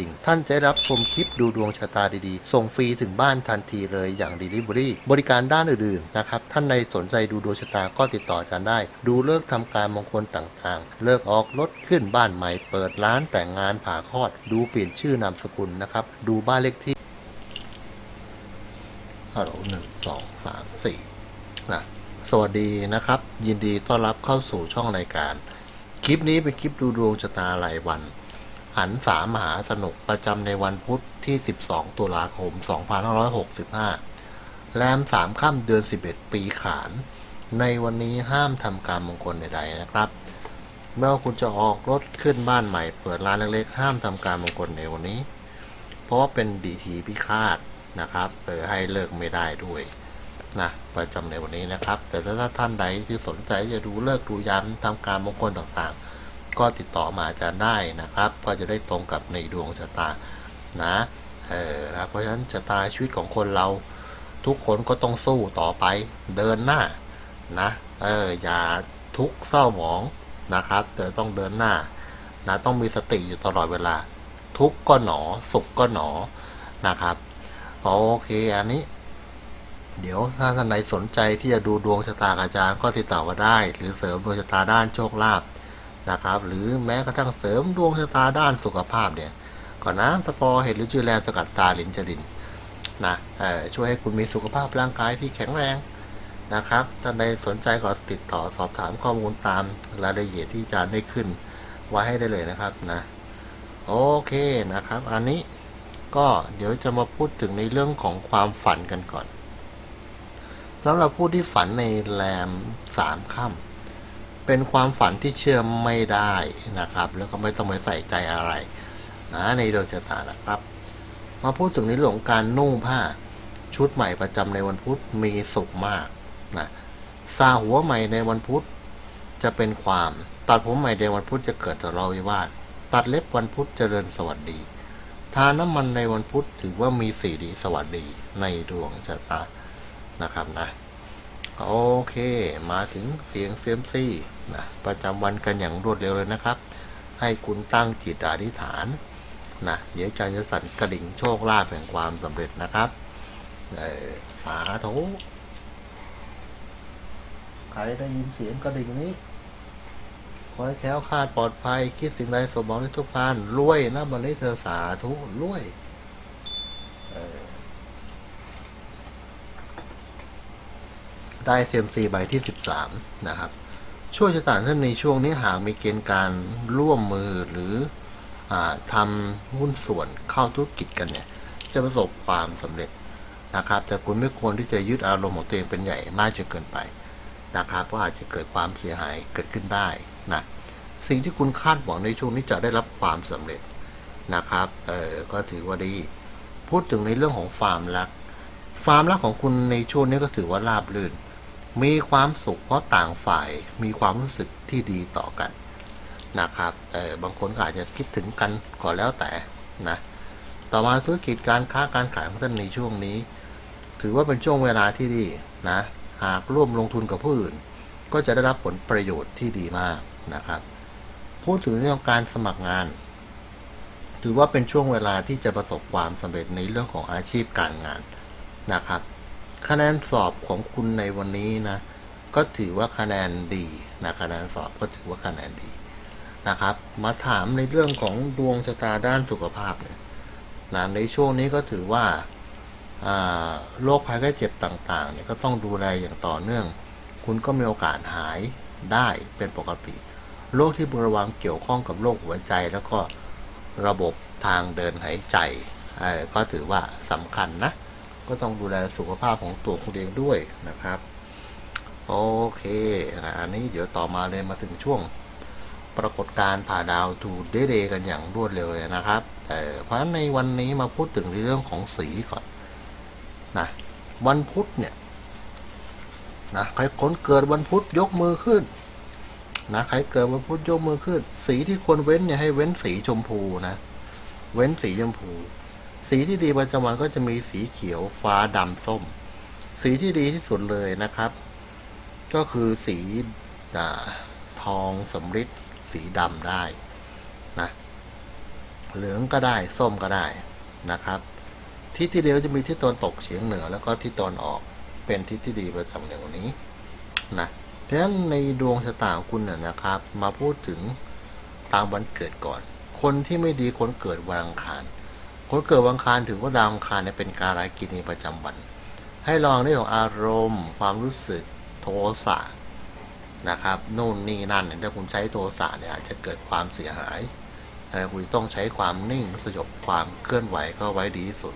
ดิ่ง ท่านจะได้รับชมคลิปดูดวงชะตาดีๆ ส่งฟรีถึงบ้านทันทีเลยอย่าง Delivery บริการด้านอื่นๆนะครับ ท่านใดสนใจดูดวงชะตาก็ติดต่ออาจารย์ได้ ดูเลิกษ์ทำการมงคลต่างๆ เลิกออกรถขึ้นบ้านใหม่ เปิดร้านแต่งงานผ่าคลอด ดูเปลี่ยนชื่อนามสกุลนะครับ ดูบ้านเลขที่ฮัลโหลหนึ่งสองสามสี่นะสวัสดีนะครับ ยินดีต้อนรับเข้าสู่ช่องรายการ คลิปนี้เป็นคลิปดูดวงชะตารายวัน หันสามมหาสนุกประจำในวันพุธที่ 12 ตุลาคม 2565 แรมสามค่ำเดือน 11 ปีขาน ในวันนี้ห้ามทำการมงคลใดๆนะครับ เมื่อคุณจะออกรถขึ้นบ้านใหม่ เปิดร้านเล็กๆ ห้ามทำการมงคลในวันนี้ เพราะว่าเป็นดีทีพิฆาตนะครับเปิดให้เลิกไม่ได้ด้วยนะประจำในวันนี้นะครับ แต่ถ้าท่านใดที่สนใจจะดูเลิกดูยามทำการมงคลต่างๆ ก็ติดต่อมาอาจารย์ได้นะครับ ก็จะได้ตรงกับในดวงชะตานะเออนะเพราะฉะนั้นชะตาชีวิตของคนเรา ทุกคนก็ต้องสู้ต่อไปเดินหน้านะเอออย่าทุกข์เศร้าหมองนะครับแต่ต้องเดินหน้านะต้องมีสติอยู่ตลอดเวลา ทุกข์ก็หนอสุขก็หนอนะครับโอเคอันนี้ เดี๋ยวถ้าท่านใดสนใจที่จะดูดวงชะตาอาจารย์ก็ติดต่อมาได้ หรือเสริมดวงชะตาด้านโชคลาภ นะครับ หรือแม้กระทั่งเสริมดวงชะตาด้านสุขภาพเนี่ยก่อนน้ำสปอร์เห็ดหรือจือแลสกัดตาลินจรินนะช่วยให้คุณมีสุขภาพร่างกายที่แข็งแรงนะครับท่านใดสนใจก็ติดต่อสอบถามข้อมูลตามรายละเอียดที่อาจารย์ได้ขึ้นไว้ให้ได้เลยนะครับนะโอเคนะครับ อันนี้ก็เดี๋ยวจะมาพูดถึงในเรื่องของความฝันกันก่อนสำหรับผู้ที่ฝันในแรมสามค่ำ เป็นความฝันที่เชื่อไม่ได้นะครับ แล้วก็ไม่ต้องไปใส่ใจอะไรนะในดวงชะตานะครับ มาพูดถึงในเรื่องของการนุ่งผ้าชุดใหม่ประจำในวันพุธมีสุขมากนะซาหัวใหม่ในวันพุธจะเป็นความ ตัดผมใหม่ในวันพุธจะเกิดทะเลาะวิวาทตัดเล็บวันพุธเจริญสวัสดี ทาน้ำมันในวันพุธถือว่ามีสีดีสวัสดีในดวงชะตานะครับนะ โอเคมาถึงเสียงเซียมซี่นะประจำวันกันอย่างรวดเร็วเลยนะครับ ให้คุณตั้งจิตอธิษฐานนะเดี๋ยวจารย์จะสั่นกระดิ่งโชคลาภแห่งความสำเร็จนะครับสาธุใครได้ยินเสียงกระดิ่งนี้ขอให้แค้วคาดปลอดภัย คิดสิ่งใดสมหวังในทุกพานรวยนะบันนี้เธอสาธุรวยเออ ได้เซมซีใบที่สิบสามนะครับ ช่วยชะตาท่านในช่วงนี้หากมีเกณฑ์การร่วมมือหรืออทำหุ้นส่วนเข้าธุรกิจกันเนี่ย จะประสบความสำเร็จนะครับ แต่คุณไม่ควรที่จะยึดอารมณ์ของตัวเองเป็นใหญ่มากจนเกินไปนะครับว่าอาจจะเกิดความเสียหายเกิดขึ้นได้นะสิ่งที่คุณคาดหวังในช่วงนี้จะได้รับความสำเร็จนะครับเออก็ถือว่าดี พูดถึงในเรื่องของฟาร์มรักฟาร์มรักของคุณในช่วงนี้ก็ถือว่าราบรื่น มีความสุขเพราะต่างฝ่ายมีความรู้สึกที่ดีต่อกันนะครับเออบางคนอาจจะคิดถึงกันก็แล้วแต่นะต่อมาธุรกิจการค้าการขายของท่านในช่วงนี้ ถือว่าเป็นช่วงเวลาที่ดีนะหากร่วมลงทุนกับผู้อื่น ก็จะได้รับผลประโยชน์ที่ดีมากนะครับพูดถึงเรื่องการสมัครงาน ถือว่าเป็นช่วงเวลาที่จะประสบความสำเร็จในเรื่องของอาชีพการงานนะครับ คะแนนสอบของคุณในวันนี้นะ ก็ถือว่าคะแนนดีนะคะแนนสอบก็ถือว่าคะแนนดีนะครับ มาถามในเรื่องของดวงชะตาด้านสุขภาพเนี่ยนะในช่วงนี้ก็ถือว่าโรคภัยไข้เจ็บต่างๆเนี่ยก็ต้องดูแลอย่างต่อเนื่อง คุณก็มีโอกาสหายได้เป็นปกติโรคที่ระวังเกี่ยวข้องกับโรคหัวใจ แล้วก็ระบบทางเดินหายใจก็ถือว่าสำคัญนะ ก็ต้องดูแลสุขภาพของตัวคุณเองด้วยนะครับ โอเคอันนี้เดี๋ยวต่อมาเลยมาถึงช่วงปรากฏการผ่าดาวทูเดเดกันอย่างรวดเร็วเลยนะครับแต่เพราะฉะนั้นในวันนี้มาพูดถึงในเรื่องของสีก่อนนะวันพุธเนี่ยนะใครคนเกิดวันพุธยกมือขึ้นนะใครเกิดวันพุธยกมือขึ้น สีที่ควรเว้นเนี่ยให้เว้นสีชมพูนะ เว้นสีชมพู สีที่ดีประจำวันก็จะมีสีเขียวฟ้าดำส้ม สีที่ดีที่สุดเลยนะครับ ก็คือสีอทองสำริดสีดำได้นะเหลืองก็ได้ส้มก็ได้นะครับ ทิศที่เดียวจะมีทิศตะวันตกเฉียงเหนือ แล้วก็ทิศตะวันออกเป็นทิศที่ดีประจำในวันนี้นะเพราะฉะนั้นในดวงชะตาของคุณน่ะนะครับ มาพูดถึงตามวันเกิดก่อน คนที่ไม่ดีคนเกิดวันอังคาร คนเกิดวังคารถือว่าดาวอังคารเนี่ยเป็นการากินีประจำวัน ให้ลองเรื่องของอารมณ์ ความรู้สึกโทสะนะครับนู่นนี่นั่นถ้าคุณใช้โทสะเนี่ยอาจจะเกิดความเสียหายคุณต้องใช้ความนิ่งสยบความเคลื่อนไหวเข้าไว้ดีที่สุด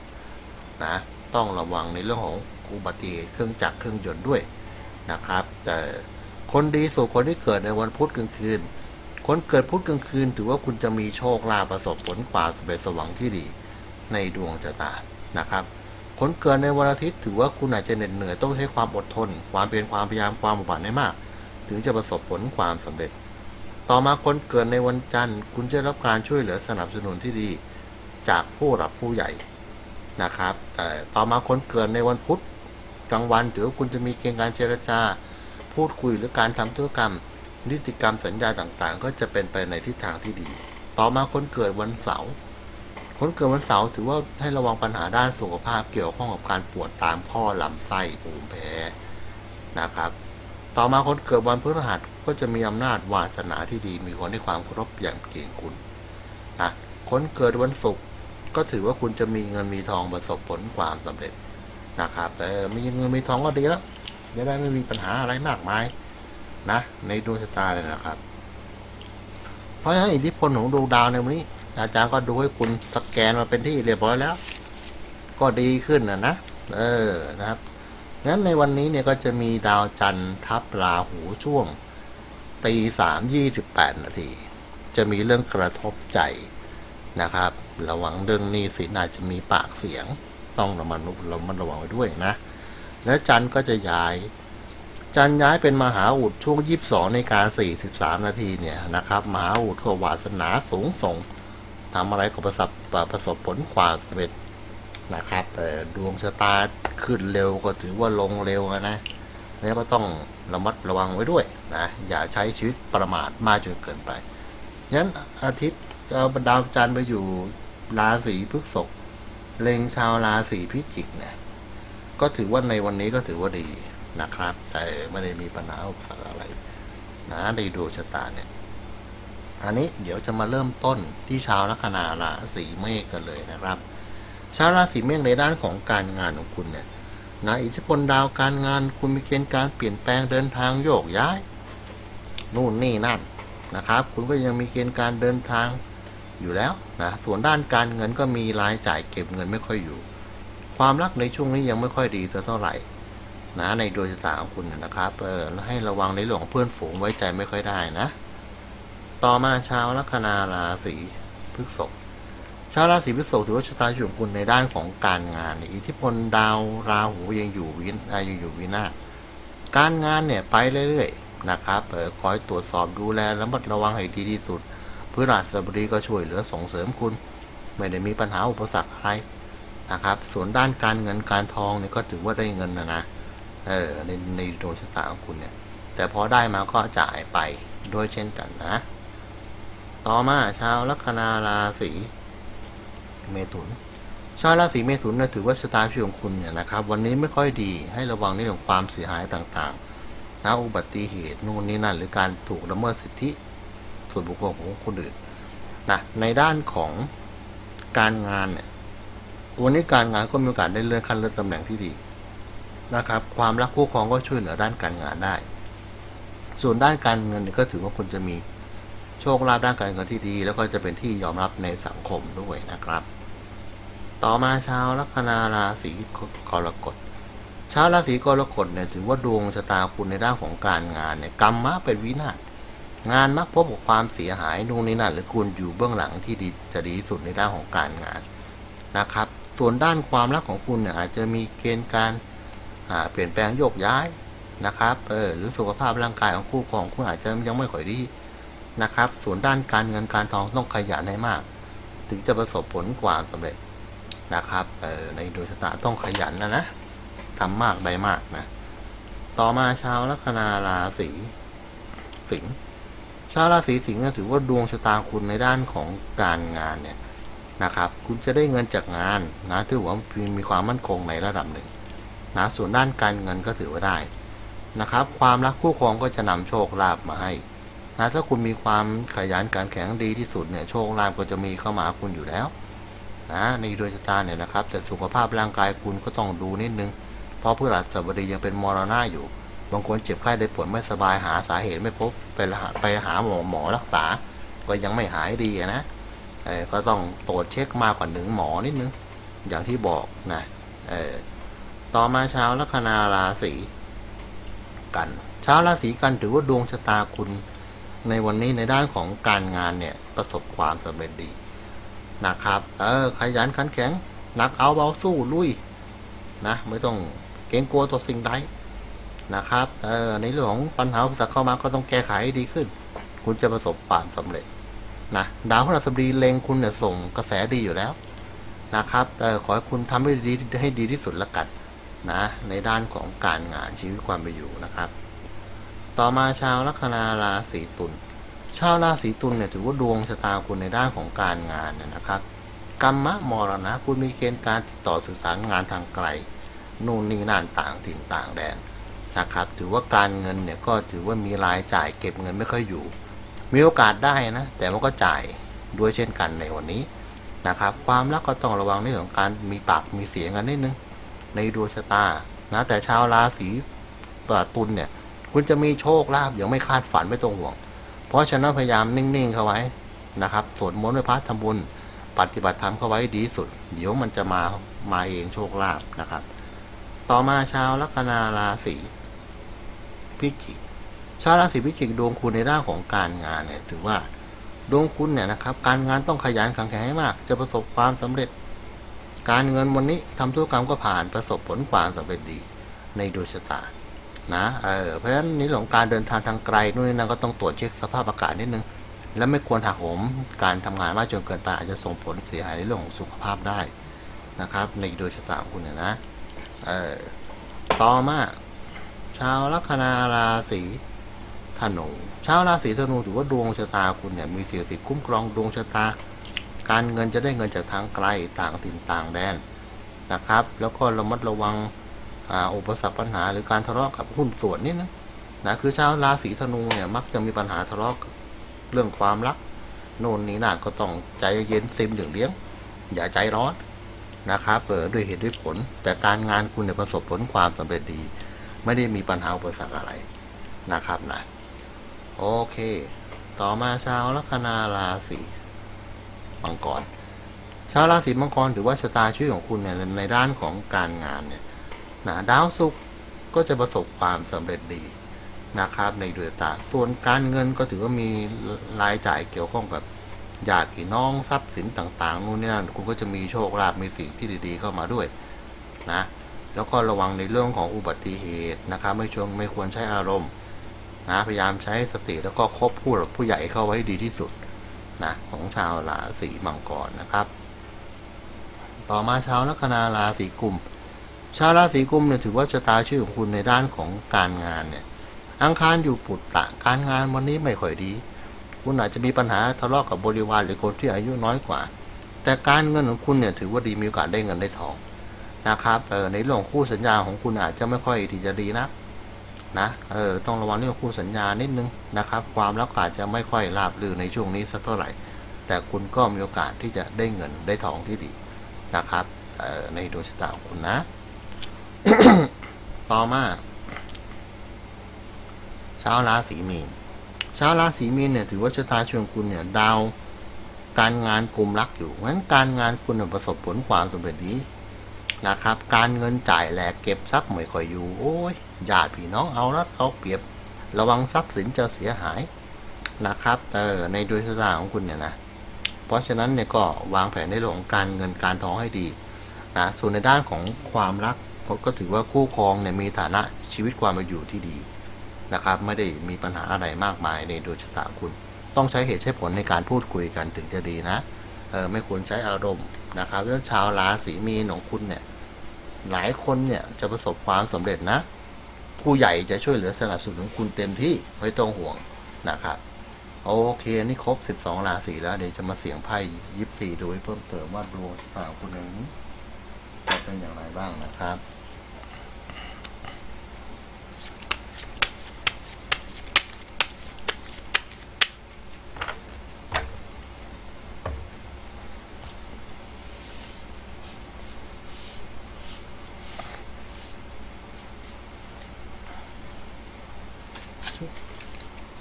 นะต้องระวังในเรื่องของอุบัติเหตุเครื่องจักรเครื่องยนต์ด้วยนะครับ แต่คนดีสุดคนที่เกิดในวันพุธกลางคืน คนเกิดพุธกลางคืน ถือว่าคุณจะมีโชคลาภประสบผลความสำเร็จสมหวังที่ดี ในดวงชะตานะครับคนเกิดในวันอาทิตย์ถือว่าคุณอาจจะเหน็ดเหนื่อยต้องใช้ความอดทน ความเพียรความพยายามความบากบั่นให้มาก ถึงจะประสบผลความสำเร็จ ต่อมาคนเกิดในวันจันทร์ คุณจะรับการช่วยเหลือสนับสนุนที่ดี จากผู้หลักผู้ใหญ่นะครับแต่ต่อมาคนเกิดในวันพุธกลางวันถือว่าคุณจะมีเกณฑ์การเจรจา พูดคุยหรือการทำธุรกรรม นิติกรรมสัญญาต่างๆ ก็จะเป็นไปในทิศทางที่ดี ต่อมาคนเกิดวันเสาร์ คนเกิดวันเสาร์ถือว่าให้ระวังปัญหาด้านสุขภาพเกี่ยวข้องกับการปวดตามข้อลำไส้ภูมิแพ้นะครับ ต่อมาคนเกิดวันพฤหัสก็จะมีอำนาจวาสนาที่ดี มีคนให้ความเคารพอย่างเก่งคุณนะคนเกิดวันศุกร์ก็ถือว่าคุณจะมีเงินมีทองประสบผลความสำเร็จนะครับเออมีเงินมีทองก็ดีแล้วจะได้ไม่มีปัญหาอะไรมากมายนะในดวงชะตาเลยนะครับ เพราะฉะนั้นอิทธิพลของดวงดาวในวันนี้ อาจารย์ก็ดูให้คุณสแกนมาเป็นที่เรียบร้อยแล้ว ก็ดีขึ้นนะนะ เออนะครับงั้นในวันนี้เนี่ยก็จะมีดาวจันทร์ทับราหูช่วงตีสามยี่สิบแปดนาที จะมีเรื่องกระทบใจนะครับ ระวังเรื่องนี้สินอาจจะมีปากเสียง ต้องระมัดระมัดระวังไว้ด้วยนะ และจันทร์ก็จะย้าย จันทร์ย้ายเป็นมหาอุดช่วงยี่สิบสองในการสี่สิบสามนาทีเนี่ยนะครับ มหาอุดก็วาสนาสูงส่ง ทำอะไรก็ประสบประสบผลความสำเร็จนะครับแต่ดวงชะตาขึ้นเร็วก็ถือว่าลงเร็วนะแล้วก็ต้องระมัดระวังไว้ด้วยนะอย่าใช้ชีวิตประมาทมากจนเกินไปงั้นอาทิตย์เอาดาวจันทร์ไปอยู่ราศีพฤษภเล็งชาวราศีพิจิกเนี่ยก็ถือว่าในวันนี้ก็ถือว่าดีนะครับ แต่ไม่ได้มีปัญหาอุปสรรคอะไรนะในดวงชะตาเนี่ย อันนี้เดี๋ยวจะมาเริ่มต้นที่ชาวลัคนาราศีเมษกันเลยนะครับ ชาวราศีเมษในด้านของการงานของคุณเนี่ยนะอิทธิพลดาวการงานคุณมีเกณฑ์การเปลี่ยนแปลงเดินทางโยกย้าย นู่นนี่นั่นนะครับ คุณก็ยังมีเกณฑ์การเดินทางอยู่แล้วนะส่วนด้านการเงินก็มีรายจ่ายเก็บเงินไม่ค่อยอยู่ ความรักในช่วงนี้ยังไม่ค่อยดีสักเท่าไหร่นะในดวงชะตาของคุณนะครับเออให้ระวังในเรื่องของเพื่อนฝูงไว้ใจไม่ค่อยได้นะ ต่อมาชาวลัคนาราศีพฤษภชาวราศีพฤษภถือว่าชะตาชีวิตของคุณในด้านของการงานอิทธิพลดาวราหูยังอยู่วินอยังอยู่วินาศการงานเนี่ยไปเรื่อยๆนะครับเออคอยตรวจสอบดูแลระมัดระวังให้ดีที่สุดพื่อราชบดีก็ช่วยเหลือส่งเสริมคุณ ไม่ได้มีปัญหาอุปสรรคอะไรนะครับ ส่วนด้านการเงินการทองเนี่ยก็ถือว่าได้เงินนะนะเออในในดวงชะตาของคุณเนี่ย แต่พอได้มาก็จ่ายไปด้วยเช่นกันนะ ต่อมาชาวลัคนาราศีเมถุน ชาวราศีเมถุนนะถือว่าชะตาชีวิตของคุณเนี่ยนะครับ วันนี้ไม่ค่อยดีให้ระวังในเรื่องความเสียหายต่างๆนะอุบัติเหตุนู่นนี่นั่น หรือการถูกละเมิดสิทธิส่วนบุคคลของคนอื่นนะในด้านของการงานเนี่ยวันนี้การงานก็มีโอกาสได้เลื่อนขั้นเลื่อนตำแหน่งที่ดีนะครับ ความรักคู่ครองก็ช่วยเหลือด้านการงานได้ ส่วนด้านการเงินก็ถือว่าคุณจะมี โชคลาภด้านการเงินที่ดี แล้วก็จะเป็นที่ยอมรับในสังคมด้วยนะครับ ต่อมาชาวลัคนาราศีกรกฎชาวราศีกรกฎเนี่ยถือว่าดวงชะตาคุณในด้านของการงานเนี่ยกรรมะเป็นวินาศงานมักพบกับความเสียหายนู่นนี่นั่นหรือคุณอยู่เบื้องหลังที่ดีจะดีที่สุดในด้านของการงานนะครับ ส่วนด้านความรักของคุณเนี่ยอาจจะมีเกณฑ์การเปลี่ยนแปลงโยกย้ายนะครับเออหรือสุขภาพร่างกายของคู่ครองคุณอาจจะยังไม่ค่อยดี นะครับ ส่วนด้านการเงินการทองต้องขยันให้มาก ถึงจะประสบผลความสำเร็จนะครับออในดวงชะตาต้องขยันนะนะทำมากได้มากนะ ต่อมาชาวลัคนาราศีสิงห์ชาวราศีสิงห์ถือว่าดวงชะตาคุณในด้านของการงานเนี่ยนะครับ คุณจะได้เงินจากงานนะถือว่ามีมีความมั่นคงในระดับหนึ่งนะส่วนด้านการเงินก็ถือว่าได้นะครับ ความรักคู่ครองก็จะนำโชคลาภมาให้ นะถ้าคุณมีความขยันการแข็งดีที่สุดเนี่ยโชคลาภก็จะมีเข้ามาคุณอยู่แล้วนะในดวงชะตาเนี่ยนะครับ แต่สุขภาพร่างกายคุณก็ต้องดูนิดนึง เพราะพฤหัสบดียังเป็นมรณะอยู่ บางคนเจ็บไข้ได้ป่วยไม่สบายหาสาเหตุไม่พบไปหาไปหาหมอหมอรักษา ก็ยังไม่หายดีนะเออก็ต้องตรวจเช็คมากกว่าหนึ่งหมอนิดนึง อย่างที่บอกนะเออต่อมาชาวลัคนาราศีกันชาวราศีกันถือว่าดวงชะตาคุณ ในวันนี้ในด้านของการงานเนี่ยประสบความสำเร็จดีนะครับ เออขยันขันแข็งนักเอาเบาสู้ลุยนะไม่ต้องเกรงกลัวต่อสิ่งใดนะครับ เออในเรื่องของปัญหาอุปสรรคเข้ามาก็ต้องแก้ไขให้ดีขึ้น คุณจะประสบความสำเร็จนะดาวพฤหัสบดีเล็งคุณเนี่ยส่งกระแสดีอยู่แล้วนะครับเออขอให้คุณทำให้ดีให้ดีที่สุดละกันนะในด้านของการงานชีวิตความเป็นอยู่นะครับ ต่อมาชาวลัคนาราศีตุล ชาวราศีตุลเนี่ยถือว่าดวงชะตาคุณในด้านของการงานนนะครับกรรมะมรณะคุณมีเกณฑ์การติดต่อสื่อสารงานทางไกลนู่นนี่นั่นต่างถิ่นต่างแดนนะครับ ถือว่าการเงินเนี่ยก็ถือว่ามีรายจ่ายเก็บเงินไม่ค่อยอยู่ มีโอกาสได้นะ แต่มันก็จ่ายด้วยเช่นกันในวันนี้นะครับ ความรักก็ต้องระวังในเรื่องของการมีปากมีเสียงกันนิดนึงในดวงชะตานะแต่ชาวราศีตุลเนี่ย คุณจะมีโชคลาภอย่างไม่คาดฝันไม่ต้องห่วง เพราะฉะนั้นพยายามนิ่งๆเข้าไว้นะครับสวดมนต์ไหว้พระทำบุญ ปฏิบัติธรรมเข้าไว้ดีสุด เดี๋ยวมันจะมามาเองโชคลาภนะครับ ต่อมาชาวลัคนาราศีพิจิกชาวราศีพิจิกดวงคุณในด้านของการงานเนี่ยถือว่าดวงคุณเนี่ยนะครับ การงานต้องขยันขันแข็งให้มาก จะประสบความสำเร็จ การเงินวันนี้ทำธุรกรรมก็ผ่านประสบผลความสำเร็จดีในดวงชะตา นะเออเพราะฉะนั้นในเรื่องของการเดินทางทางไกลนู่นนี่นั่นก็ต้องตรวจเช็คสภาพอากาศนิดนึง และไม่ควรหักโหมการทำงานมากจนเกินไปอาจจะส่งผลเสียหายในเรื่องของสุขภาพได้นะครับ ในดวงชะตาของคุณเนี่ยนะเออต่อมาชาวลัคนาราศีธนูชาวราศีธนูถือว่าดวงชะตาคุณเนี่ยมีเสียสิทธิ์คุ้มครองดวงชะตา การเงินจะได้เงินจากทางไกลต่างถิ่นต่างแดนนะครับ แล้วก็ระมัดระวัง อ่าอุปสรรคปัญหาหรือการทะเลาะกับหุ้นส่วนนิดนะนะคือชาวราศีธนูเนี่ยมักจะมีปัญหาทะเลาะเรื่องความรัก โน่นนี่นั่นก็ต้องใจเย็นซิมเหลืองเลี้ยง อย่าใจร้อนนะครับเออด้วยเหตุด้วยผล แต่การงานคุณเนี่ยประสบผลความสำเร็จดี ไม่ได้มีปัญหาอุปสรรคอะไรนะครับนะโอเค ต่อมาชาวลัคนาราศีมังกรชาวราศีมังกรถือว่าชะตาชีวิตของคุณเนี่ยในด้านของการงานเนี่ย นะดาวศุกร์ก็จะประสบความสำเร็จดีนะครับในดวงตาส่วนการเงินก็ถือว่ามีรายจ่ายเกี่ยวข้องกับญาติพี่น้องทรัพย์สินต่างๆนู่นนี่นั่นคุณก็จะมีโชคลาภมีสิ่งที่ดีๆเข้ามาด้วยนะแล้วก็ระวังในเรื่องของอุบัติเหตุนะครับไม่ชวงไม่ควรใช้อารมณ์นะพยายามใช้สติแล้วก็คบผู้หลักผู้ใหญ่เข้าไว้ดีที่สุดนะของชาวราศีมังกรนะครับ ต่อมาชาวลัคนาราศีกุม ชาวราศีกุมเนี่ยถือว่าชะตาชื่อของคุณในด้านของการงานเนี่ย อังคารอยู่ปุตตะ การงานวันนี้ไม่ค่อยดี คุณอาจจะมีปัญหาทะเลาะกับบริวารหรือคนที่อายุน้อยกว่า แต่การเงินของคุณเนี่ยถือว่าดีมีโอกาสได้เงินได้ทองนะครับเออในเรื่องคู่สัญญาของคุณอาจจะไม่ค่อยที่จะดีนะนะเออต้องระวังเรื่องคู่สัญญานิดนึงนะครับ ความรักอาจจะไม่ค่อยราบรื่นในช่วงนี้สักเท่าไหร่ แต่คุณก็มีโอกาสที่จะได้เงินได้ทองที่ดีนะครับออในดวงชะตาของคุณนะ ต่อมาชาวราศีมีนชาวราศีมีนเนี่ยถือว่าชะตาเชิงคุณเนี่ย ดาวการงานกลุ่มรักอยู่งั้นการงานคุณเนี่ยประสบผลความสำเร็จดีนะครับ การเงินจ่ายแหลกเก็บทรัพย์ไม่ค่อยอยู่โอ้ยญาติพี่น้องเอารัดเอาเปรียบ ระวังทรัพย์สินจะเสียหายนะครับเออในดวงชะตาของคุณเนี่ยนะเพราะฉะนั้นเนี่ยก็วางแผนในเรื่องของการเงินการทองให้ดีนะส่วนในด้านของความรัก ก็ก็ถือว่าคู่ครองเนี่ยมีฐานะชีวิตความเป็นอยู่ที่ดีนะครับ ไม่ได้มีปัญหาอะไรมากมายในดวงชะตาคุณ ต้องใช้เหตุใช้ผลในการพูดคุยกันถึงจะดีนะเออไม่ควรใช้อารมณ์นะครับเรื่องชาวราศีมีนของคุณเนี่ยหลายคนเนี่ยจะประสบความสำเร็จนะ ผู้ใหญ่จะช่วยเหลือสนับสนุนคุณเต็มที่ไม่ต้องห่วงนะครับโอเค นี่ครบ 12 ราศีแล้ว เดี๋ยวจะมาเสียงไพ่ยิบสี่ดูให้เพิ่มเติมว่าดวงชะตางคุณนวันนี้จะเป็นอย่างไรบ้างนะครับ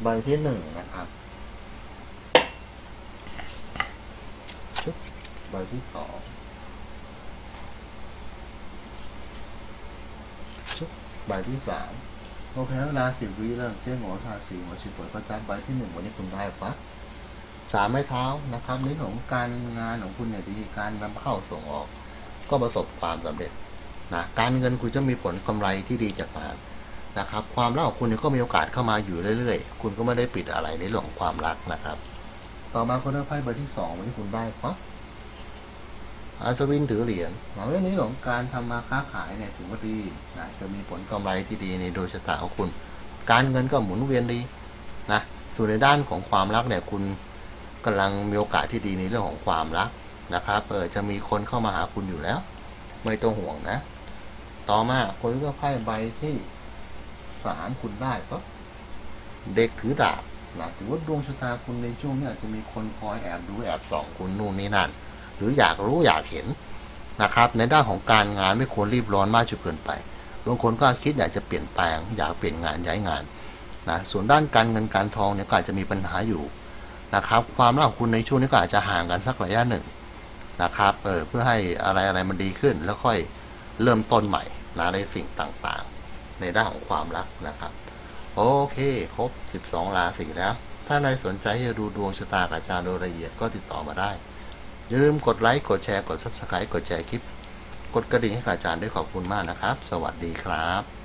ใบที่หนึ่งนะครับชุบใบที่สองชุบใบที่สามโอเคเวลาสิบวิเริ่มเช่นหัวทาสีหัวชิบหัวประจับใบที่หนึ่งวันนี้คุณได้ปะสามไม้เท้านะครับในเรื่องของการงานของคุณเนี่ยดีการนำเข้าส่งออก ก็ประสบความสำเร็จนะการเงินคุณจะมีผลกำไรที่ดีจากงาน นะครับ ความรักของคุณเนี่ยก็มีโอกาสเข้ามาอยู่เรื่อยๆ คุณก็ไม่ได้ปิดอะไรในเรื่องของความรักนะครับ ต่อมาคนได้ไพ่ใบที่สองวันที่คุณได้ปั๊บอัศวินถือเหรียญหมายเรื่องนี้ของการทำมาค้าขายเนี่ยถือว่าดีนะจะมีผลกำไรที่ดีในโดยชะตาของคุณ การเงินก็หมุนเวียนดีนะส่วนในด้านของความรักเนี่ยคุณกำลังมีโอกาสที่ดีในเรื่องของความรักนะครับเออจะมีคนเข้ามาหาคุณอยู่แล้ว ไม่ต้องห่วงนะ ต่อมาคนที่ได้ไพ่ใบที่ สามคุณได้ปั๊บเด็กถือดาบนะถือว่าดวงชะตาคุณในช่วงนี้อาจจะมีคนคอยแอบดูแอบส่องคุณนู่นนี่นั่น หรืออยากรู้อยากเห็นนะครับ ในด้านของการงานไม่ควรรีบร้อนมากจนเกินไปบางคนก็คิดอยากจะเปลี่ยนแปลง อยากเปลี่ยนงานย้ายงานนะส่วนด้านการเงินการทองเนี่ยก็อาจจะมีปัญหาอยู่นะครับ ความรักของคุณในช่วงนี้ก็อาจจะห่างกันสักระยะหนึ่งนะครับเออเพื่อให้อะไรอะไรมันดีขึ้นแล้วค่อยเริ่มต้นใหม่นะในสิ่งต่างๆ ในด้านของความรักนะครับ โอเคครบ 12 ราศีแล้ว ถ้าใครสนใจจะดูดวงชะตากับอาจารย์โดยละเอียดก็ติดต่อมาได้ อย่าลืมกดไลค์กดแชร์กด Subscribe กดแชร์คลิป กดกระดิ่งให้กับอาจารย์ด้วยขอบคุณมากนะครับ สวัสดีครับ